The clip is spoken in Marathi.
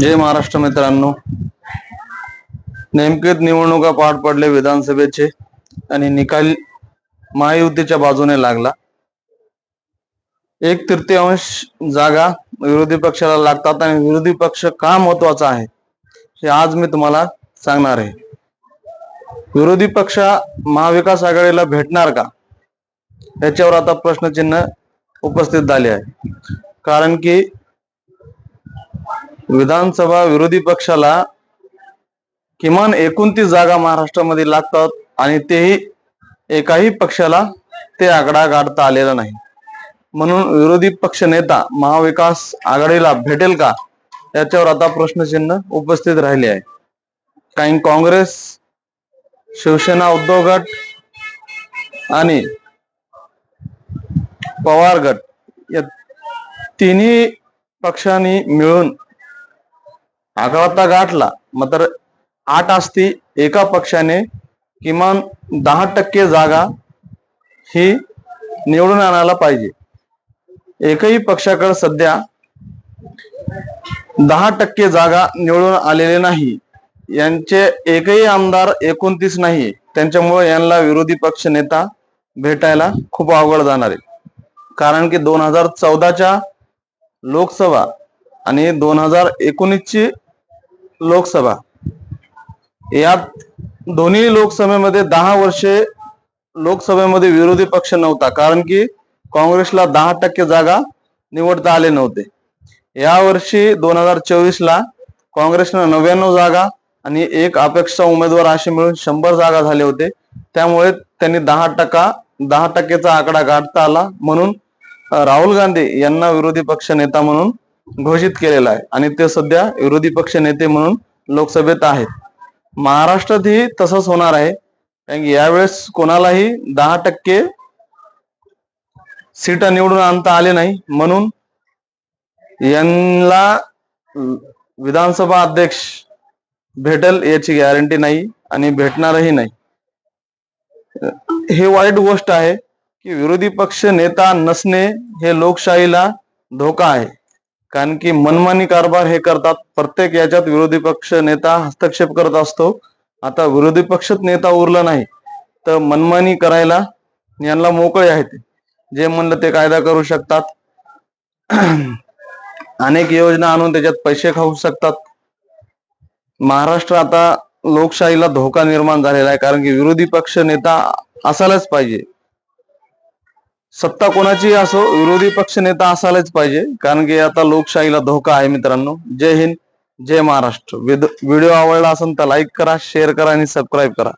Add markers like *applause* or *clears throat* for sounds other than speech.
जय महाराष्ट्र मित्रांनो. नेमकेच निवडणुका पाठ पडले विधानसभेचे आणि निकाल महायुतीच्या बाजूने लागला. एक तृतीयांश जागा विरोधी पक्षाला लागतात आणि विरोधी पक्ष का महत्त्वाचा आहे हे आज मी तुम्हाला सांगणार आहे. विरोधी पक्ष महाविकास आघाडीला भेटणार का? याच्यावर आता प्रश्नचिन्ह उपस्थित झाले आहे. कारण की विधानसभा विरोधी पक्षाला किमान एकोणतीस जागा महाराष्ट्रामध्ये लागतात आणि तेही एकाही पक्षाला ते आकडा गाठता आलेला नाही. म्हणून विरोधी पक्ष नेता महाविकास आघाडीला भेटेल का? याच्यावर आता प्रश्नचिन्ह उपस्थित राहिले आहे. काही काँग्रेस शिवसेना उद्धव गट आणि पवार गट या तिन्ही पक्षांनी मिळून आकडा गाठला. मात्र आठ असती एका पक्षाने किमान दहा टक्के जागा ही निवडून आणायला पाहिजे. एकही पक्षाकडे सध्या दहा टक्के जागा निवडून आलेले नाही. यांचे एकही आमदार एकोणतीस नाही. त्यांच्यामुळे यांना विरोधी पक्ष नेता भेटायला खूप अवघड जाणार आहे. कारण की दोन हजार चौदाच्या लोकसभा आणि दोन हजार एकोणीसची लोकसभा. यात दोन्ही लोकसभेमध्ये दहा वर्षे लोकसभेमध्ये विरोधी पक्ष नव्हता. कारण की काँग्रेसला दहा टक्के जागा निवडता आले नव्हते. या वर्षी दोन हजार चोवीस ला काँग्रेसनं नव्याण्णव जागा आणि एक अपेक्षा उमेदवार असे मिळून शंभर जागा झाले होते. त्यामुळे त्यांनी दहा टक्का दहा टक्केचा आकडा गाठता आला म्हणून राहुल गांधी यांना विरोधी पक्ष नेता म्हणून घोषित केलेला आहे. आणि ते सध्या विरोधी पक्ष नेते म्हणून लोकसभेत आहेत. महाराष्ट्रातही तसंच होणार आहे. कारण की यावेळेस कोणालाही दहा टक्के सीट निवडून आणता आले नाही. म्हणून यांना विधानसभा अध्यक्ष भेटेल याची गॅरंटी नाही आणि भेटणारही नाही. हे वाईट गोष्ट आहे की विरोधी पक्ष नेता नसणे हे लोकशाहीला धोका आहे. कारण की मनमानी कारभार हे करतात. प्रत्येक याच्यात विरोधी पक्ष नेता हस्तक्षेप करत असतो. आता विरोधी पक्षच नेता उरला नाही तर मनमानी करायला यांना मोकळे आहेत. जे म्हणलं ते कायदा करू शकतात. *clears throat* अनेक योजना आणून त्याच्यात पैसे खाऊ शकतात. महाराष्ट्र आता लोकशाहीला धोका निर्माण झालेला आहे. कारण की विरोधी पक्ष नेता असायलाच पाहिजे. सत्ता कोणाची असो विरोधी पक्ष नेता असायलाच पाहिजे. कारण की आता लोकशाहीला धोका आहे मित्रांनो. जय हिंद जय महाराष्ट्र. व्हिडिओ आवडला असेल तर लाईक करा शेअर करा आणि सबस्क्राईब करा.